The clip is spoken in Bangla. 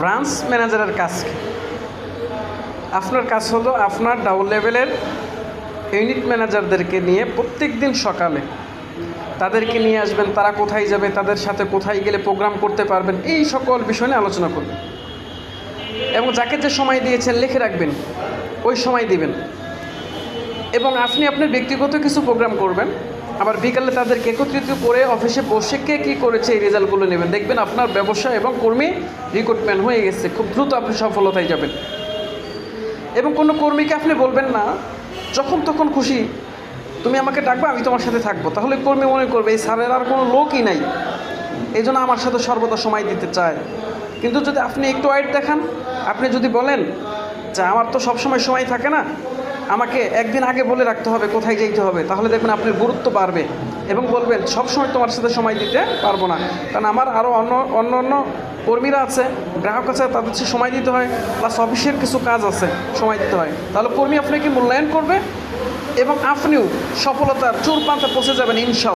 ব্রাঞ্চ ম্যানেজারের কাজ? আপনার কাজ হলো আপনার ডাউন লেভেলের ইউনিট ম্যানেজারদেরকে নিয়ে প্রত্যেক দিন সকালে তাদেরকে নিয়ে আসবেন, তারা কোথায় যাবে, তাদের সাথে কোথায় গেলে প্রোগ্রাম করতে পারবেন, এই সকল বিষয় নিয়ে আলোচনা করবেন এবং যাকে যে সময় দিয়েছেন লিখে রাখবেন, ওই সময় দিবেন এবং আপনি আপনার ব্যক্তিগত কিছু প্রোগ্রাম করবেন আবার বিকালে তাদেরকে একত্রিত করে অফিসে বসে কে কী করেছে এই রেজাল্টগুলো নেবেন। দেখবেন আপনার ব্যবসা এবং কর্মী রিক্রুটমেন্ট হয়ে গেছে। খুব দ্রুত আপনি সফলতায় যাবেন। এবং কোনো কর্মীকে আপনি বলবেন না, যখন তখন খুশি, তুমি আমাকে ডাকবে, আমি তোমার সাথে থাকব। তাহলে কর্মী মনে করবে, এই স্যারের আর কোনো লোকই নাই। এই জন্য আমার সাথে সর্বদা সময় দিতে চায়। কিন্তু যদি আপনি একটু ওয়াইট দেখান, আপনি যদি বলেন যে, আমার তো সবসময় সময় থাকে না আমাকে একদিন আগে বলে রাখতে হবে কোথায় যেতে হবে, তাহলে দেখবেন আপনার গুরুত্ব বাড়বে এবং বলবেন, সবসময় তোমার সাথে সময় দিতে পারব না। কারণ আমার আরও অন্য অন্য অন্য কর্মীরা আছে, গ্রাহক আছে, তাদের সময় দিতে হয় প্লাস অফিসের কিছু কাজ আছে, সময় দিতে হয়। তাহলে কর্মী আপনাকে মূল্যায়ন করবে এবং আপনিও সফলতার চোর পান্তা পৌঁছে যাবেন ইনশাল্লাহ